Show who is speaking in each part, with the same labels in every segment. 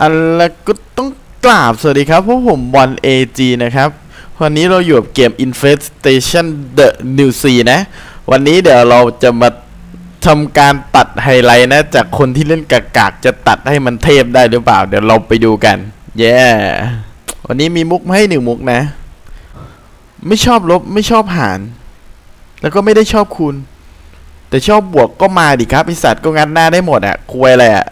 Speaker 1: อันละก็ต้องกราบสวัสดีครับพวกผมบอล AG นะครับ วันนี้เราอยู่กับเกม Infestation The New Sea นะ วันนี้เดี๋ยวเราจะมาทำการตัดไฮไลท์นะ จากคนที่เล่นกากๆจะตัดให้มันเทพได้หรือเปล่า เดี๋ยวเราไปดูกัน เย้วันนี้มีมุกมาให้หนึ่งมุกนะ ไม่ชอบลบไม่ชอบหาร แล้วก็ไม่ได้ชอบคูณแต่ชอบบวกก็มาดิครับไอสัตว์ก็งัดหน้าได้หมดอะคุยอะไรอะ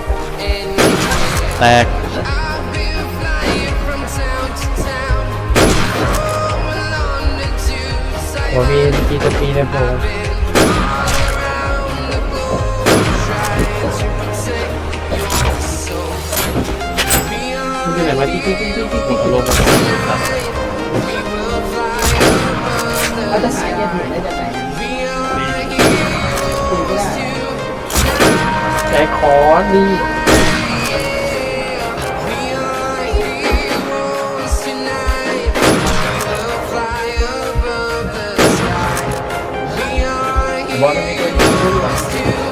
Speaker 1: แตก
Speaker 2: I've been flying from town to town, from London to
Speaker 3: ผมมี
Speaker 2: Taiwan.
Speaker 3: กีตปีในโปร
Speaker 2: Been all around the globe, trying to protect your soul. We
Speaker 3: มันอยู่ไหน
Speaker 2: are
Speaker 3: วะที่ที่ที่ที่ที่ที่ลง
Speaker 2: We will fly above
Speaker 4: เขา
Speaker 2: the
Speaker 4: จะหาเกียร์ถูก
Speaker 2: sky.
Speaker 4: ได้จากไหน
Speaker 2: We are heroes tonight.
Speaker 3: แต่ขอนี่
Speaker 2: water
Speaker 1: meter.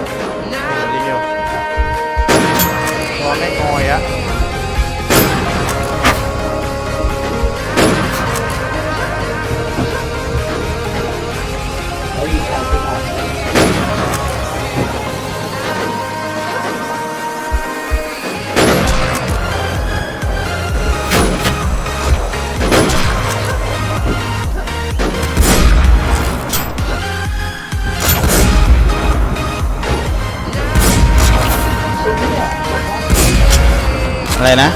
Speaker 1: อะไรนะ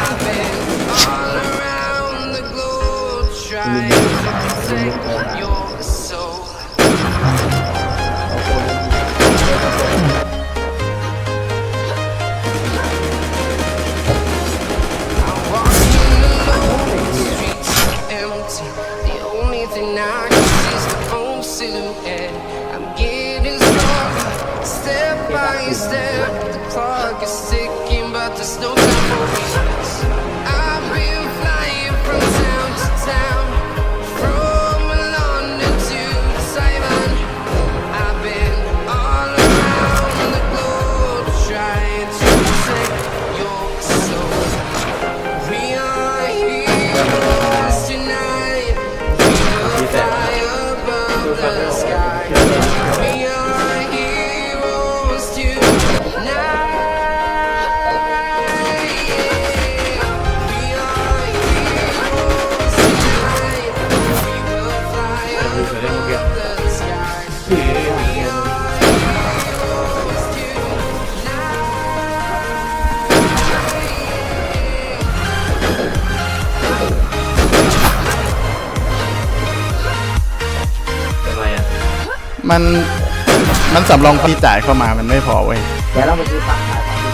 Speaker 2: I've been By step. The clock is ticking, but there's no time for me.
Speaker 1: มันมันสำรองที่จ่ายเข้ามามันไม่พอเว้ย
Speaker 4: เดี๋ยวเราไปซื้อฝั่งขายฝั่งที่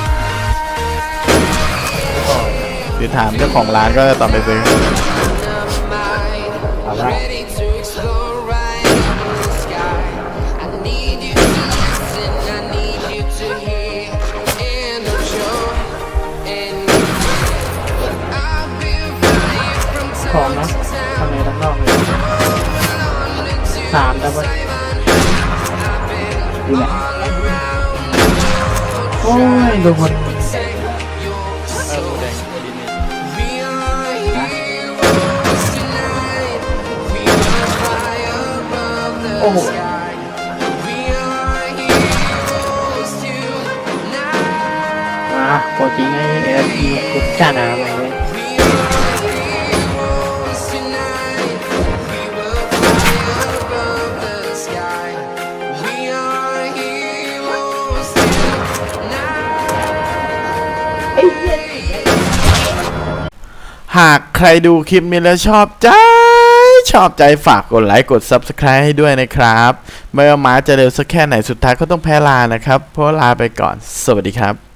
Speaker 1: หรือถามเจ้าของร้านก็ตอนไปซื้อ
Speaker 4: เอาละของนะข้างในทั้างนอกเลยสามแล้วเว้ นดีไหมโอ้ยดูมัน
Speaker 2: We are heroes tonight. We will fly above the
Speaker 4: Oh.
Speaker 2: sky. We are heroes tonight.
Speaker 4: อ่ะโปรจริงไอ้เอฟอีคุณจ้าหนาไหมเว้ย
Speaker 1: หากใครดูคลิปนี้แล้วชอบใจ ชอบใจฝากกดไลค์กด Subscribe ให้ด้วยนะครับ ไม่ว่าหมาจะเร็วสักแค่ไหนสุดท้ายก็ต้องแพ้ลานะครับ เพราะลาไปก่อน สวัสดีครับ